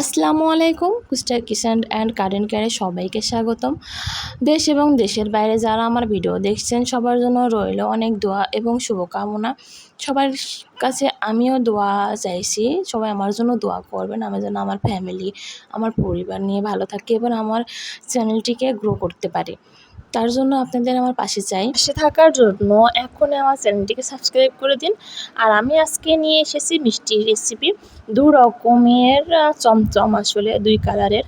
আসসালামু আলাইকুম কুস্টার kitchen and current কেয়ারে সবাইকে স্বাগতম। দেশ এবং দেশের বাইরে যারা আমার ভিডিও দেখছেন, সবার জন্য রইল অনেক দোয়া এবং শুভকামনা। সবার কাছে আমিও দোয়া চাইছি, সবাই আমার জন্য দোয়া করবেন। আমার যেন আমার ফ্যামিলি আমার পরিবার নিয়ে ভালো থাকে এবং আমার চ্যানেলটিকে গ্রো করতে পারে। তার জন্য আপনাদের আমার পাশে চাই। পাশে থাকার জন্য এখন আমার চ্যানেলটিকে সাবস্ক্রাইব করে দিন। আর আমি আজকে নিয়ে এসেছি মিষ্টির রেসিপি দু রকমের চমচম আসলে, দুই কালারের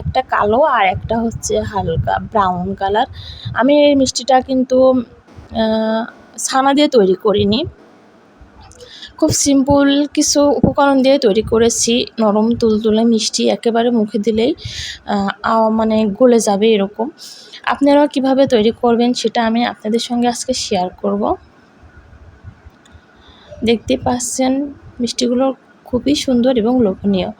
একটা কালো আর একটা হচ্ছে হালকা ব্রাউন কালার আমি এই মিষ্টিটা কিন্তু ছানা দিয়ে তৈরি করিনি। খুব সিম্পল কিছু উপকরণ দিয়ে তৈরি করেছি। নরম, তুলতুলে, মিষ্টি, একেবারে মুখে দিলেই মানে গলে যাবে এরকম। আপনারাও কীভাবে তৈরি করবেন সেটা আমি আপনাদের সঙ্গে আজকে শেয়ার করব। দেখতে পাচ্ছেন, মিষ্টিগুলো খুবই সুন্দর এবং লোভনীয়।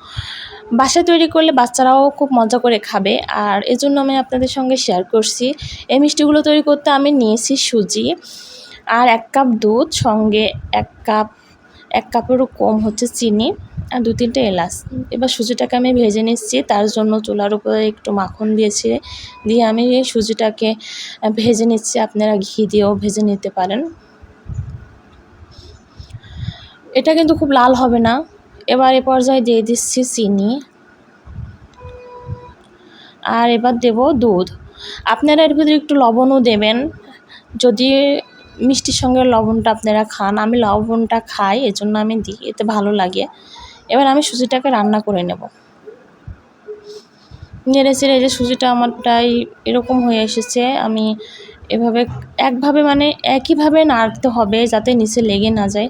বাসায় তৈরি করলে বাচ্চারাও খুব মজা করে খাবে। আর এজন্য আমি আপনাদের সঙ্গে শেয়ার করছি। এই মিষ্টিগুলো তৈরি করতে আমি নিয়েছি সুজি আর এক কাপ দুধ, সঙ্গে এক কাপ এক কাপেরও কম হচ্ছে চিনি আর দু তিনটে এলাচ। এবার সুজিটাকে আমি ভেজে নিচ্ছি, তার জন্য চুলার উপরে একটু মাখন দিয়েছি। দিয়ে আমি এই সুজিটাকে ভেজে নিচ্ছি, আপনারা ঘি দিয়েও ভেজে নিতে পারেন। এটা কিন্তু খুব লাল হবে না। এবার এ পর্যায়ে দিয়ে দিচ্ছি চিনি। আর এবার দেব দুধ। আপনারা এর ভিতরে একটু লবণও দেবেন। যদি মিষ্টির সঙ্গে লবণটা আপনারা খান। আমি লবণটা খাই, এজন্য আমি দিই, এতে ভালো লাগে। এবার আমি সুজিটাকে রান্না করে নেব। নেড়ে চেড়ে যে সুজিটা আমার প্রায় এরকম হয়ে এসেছে। আমি এভাবে একভাবে মানে একইভাবে নাড়তে হবে যাতে নিচে লেগে না যায়।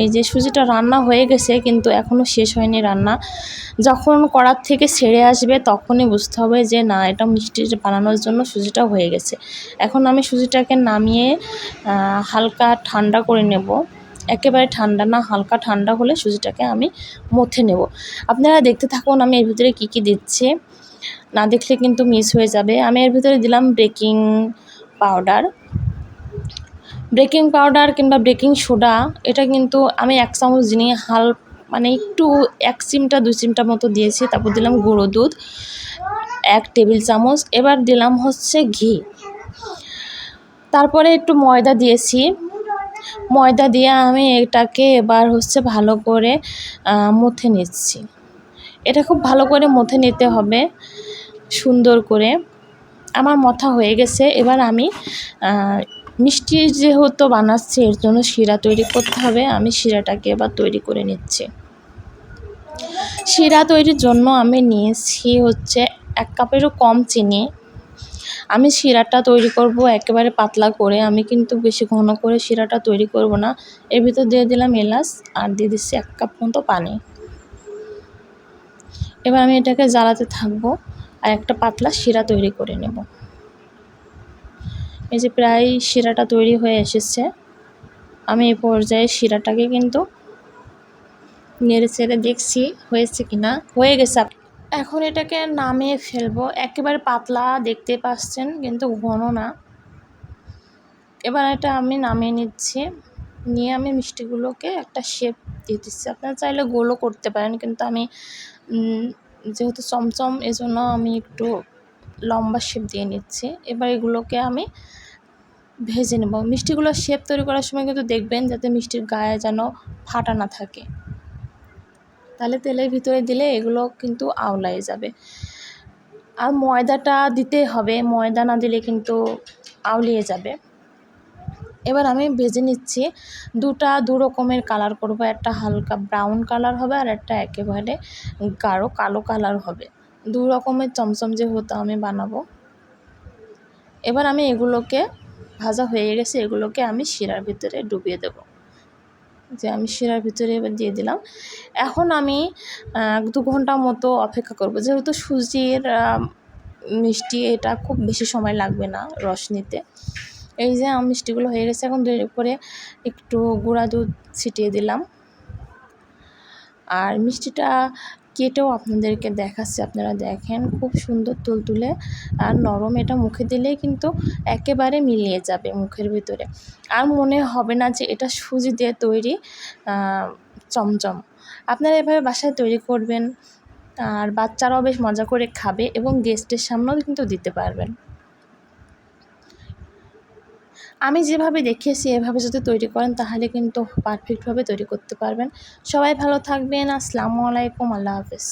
এই যে সুজিটা রান্না হয়ে গেছে কিন্তু এখনও শেষ হয়নি রান্না। যখন কড়ার থেকে ছেড়ে আসবে তখনই বুঝতে হবে যে না, এটা মিষ্টি বানানোর জন্য সুজিটা হয়ে গেছে। এখন আমি সুজিটাকে নামিয়ে হালকা ঠান্ডা করে নেব। একেবারে ঠান্ডা না, হালকা ঠান্ডা হলে সুজিটাকে আমি মথে নেব। আপনারা দেখতে থাকুন আমি এর ভিতরে কী কী দিচ্ছি। না দেখলে কিন্তু মিস হয়ে যাবে। আমি এর ভিতরে দিলাম বেকিং পাউডার বেকিং পাউডার কিংবা বেকিং সোডা এটা কিন্তু আমি এক চামচ নিয়ে হাল মানে একটু এক চিমটা, দুই চিমটা মতো দিয়েছি। তারপর দিলাম গুঁড়ো দুধ, এক টেবিল চামচ। এবার দিলাম হচ্ছে ঘি। তারপরে একটু ময়দা দিয়েছি। ময়দা দিয়ে আমি এটাকে এবার হচ্ছে ভালো করে মথে নিচ্ছি। এটা খুব ভালো করে মথে নিতে হবে, সুন্দর করে। আমার মথা হয়ে গেছে। এবার আমি মিষ্টি যেহেতু বানাচ্ছি, এর জন্য শিরা তৈরি করতে হবে। আমি শিরাটাকে এবার তৈরি করে নিচ্ছি। শিরা তৈরির জন্য আমি নিয়েছি হচ্ছে এক কাপেরও কম চিনি। আমি শিরাটা তৈরি করব একেবারে পাতলা করে। আমি কিন্তু বেশি ঘন করে শিরাটা তৈরি করব না। এর ভিতর দিয়ে দিলাম এলাচ আর দিয়ে দিচ্ছি এক কাপ মতো পানি। এবার আমি এটাকে জ্বালাতে থাকব। আর একটা পাতলা শিরা তৈরি করে নেব। এই যে প্রায় শিরাটা তৈরি হয়ে এসেছে, আমি এই পর্যায়ে শিরাটাকে কিন্তু নেড়ে চেড়ে দেখছি হয়েছে কিনা। হয়ে গেছে এখন এটাকে নামিয়ে ফেলব। একেবারে পাতলা দেখতে পাচ্ছেন, কিন্তু ঘন না। এবার এটা আমি নামিয়ে নিচ্ছি। নিয়ে আমি মিষ্টিগুলোকে একটা শেপ দিয়ে দিচ্ছি। আপনারা চাইলে গোলও করতে পারেন, কিন্তু আমি যেহেতু চমচম, এজন্য আমি একটু লম্বা শেপ দিয়ে নিচ্ছি। এবার এগুলোকে আমি ভেজে নেব। মিষ্টিগুলোর শেপ তৈরি করার সময় কিন্তু দেখবেন যাতে মিষ্টির গায়ে যেন ফাটা না থাকে। তাহলে তেলের ভিতরে দিলে এগুলো কিন্তু আওলায় যাবে। আর ময়দাটা দিতে হবে। ময়দা না দিলে কিন্তু আউলিয়ে যাবে। এবার আমি ভেজে নিচ্ছি। দুটা, দু রকমের কালার করব। একটা হালকা ব্রাউন কালার হবে আর একটা একেবারে গাঢ় কালো কালার হবে। দু রকমের চমচম যেহেতু আমি বানাবো। এবার আমি এগুলোকে, ভাজা হয়ে গেছে, এগুলোকে আমি শিরার ভিতরে ডুবিয়ে দেবো। যে আমি শিরার ভিতরে এবার দিয়ে দিলাম। এখন আমি দু ঘণ্টা মতো অপেক্ষা করব। যেহেতু সুজির মিষ্টি এটা খুব বেশি সময় লাগবে না রস নিতে। এই যে আমার মিষ্টিগুলো হয়ে গেছে, এখন উপরে একটু গুঁড়া দুধ ছিটিয়ে দিলাম। আর মিষ্টিটা কেটেও আপনাদেরকে দেখাচ্ছি, আপনারা দেখেন খুব সুন্দর তুলতুলে আর নরম, এটা মুখে দিলেই কিন্তু একেবারে মিলিয়ে যাবে মুখের ভিতরে। আর মনে হবে না যে এটা সুজি দিয়ে তৈরি চমচম। আপনারা এভাবে বাসায় তৈরি করবেন, আর বাচ্চারাও বেশ মজা করে খাবে এবং গেস্টের সামনেও কিন্তু দিতে পারবেন। আমি যেভাবে দেখিয়েছি, এভাবে যদি তৈরি করেন, তাহলে কিন্তু পারফেক্টভাবে তৈরি করতে পারবেন। সবাই ভালো থাকবেন। আসসালামু আলাইকুম। আল্লাহ হাফেজ।